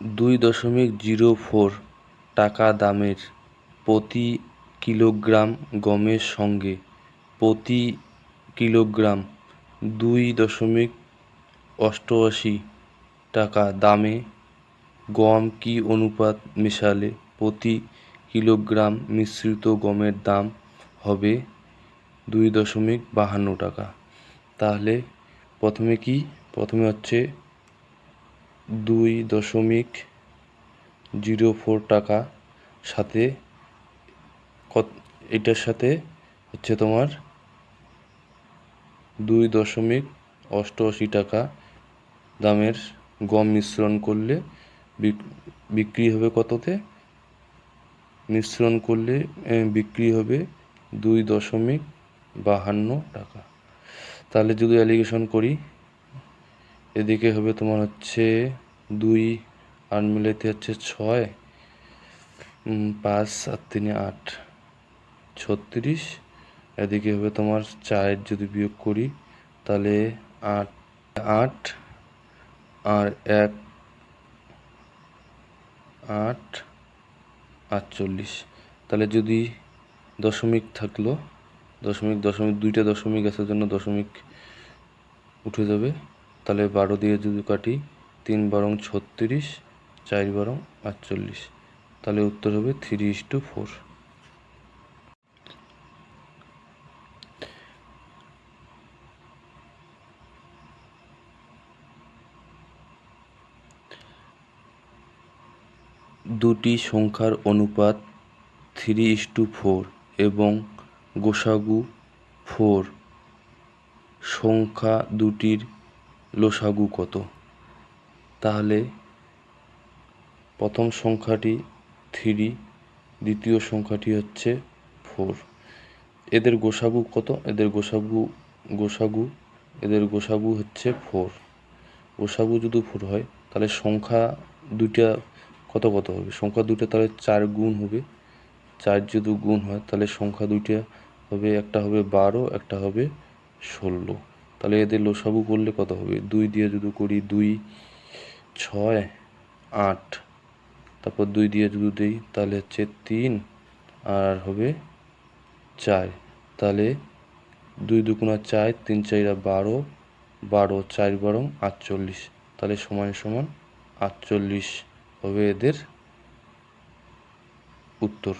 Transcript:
দুই দশমিক zero four টাকা দামের প্রতি কিলোগ্রাম গমের সঙ্গে প্রতি কিলোগ্রাম দুই দশমিক অষ্টআশি টাকা দামে গম কি অনুপাত মেশালে প্রতি কিলোগ্রাম মিশ্রিত গমের দাম হবে দুই দশমিক বাহান্ন টাকা? তাহলে প্রথমে কি? প্রথমে হচ্ছে দুই দশমিক জিরো ফোর টাকা সাথে কত, এটার সাথে হচ্ছে তোমার দুই দশমিক অষ্টআশি টাকা দামের গম মিশ্রণ করলে বিক- বিক্রি হবে কততে? মিশ্রণ করলে বিক্রি হবে দুই দশমিক বাহান্ন টাকা। তাহলে যদি অ্যালিগেশন করি এদিকে হবে তোমার হচ্ছে দুই, আর মিলাইতে হচ্ছে ছয় পাঁচ আর তিনে, আট, ছত্রিশ। এদিকে হবে তোমার চার যদি বিয়োগ করি, তাহলে আট আট, আর এক, আট, আটচল্লিশ। তাহলে যদি দশমিক থাকল, দশমিক দশমিক দুইটা দশমিক আসার জন্য দশমিক উঠে যাবে। তাহলে বারো দিয়ে যদি কাটি তিন বারং ছত্রিশ, চার বারং আটচল্লিশ, তাহলে উত্তর হবে থ্রি ইস টু ফোর দুটি সংখ্যার অনুপাত থ্রি ইস টু ফোর এবং গোসাগু ফোর সংখ্যা দুটির লসাগু কত? তাহলে প্রথম সংখ্যাটি থ্রি দ্বিতীয় সংখ্যাটি হচ্ছে ফোর এদের গোসাগু কত? এদের গোসাগু গোসাগু, এদের গোসাগু হচ্ছে ফোর গোসাগু যদি ফোর হয়, তাহলে সংখ্যা দুইটা কত কত হবে? সংখ্যা দুইটা তাহলে চার গুণ হবে। চার যদি গুণ হয়, তাহলে সংখ্যা দুইটা হবে, একটা হবে বারো, একটা হবে ষোলো। তাহলে এদের লসাগু করলে কত হবে? দুই দিয়ে যদি করি দুই, ছয়, আট। তারপর দুই দিয়ে যদি দিই, তাহলে হচ্ছে তিন। আর হবে চার। তাহলে দুই দুগুণা চার, তিন চাইরা বারো। বারো, চার বারো আটচল্লিশ। তাহলে সমান সমান আটচল্লিশ হবে এদের উত্তর।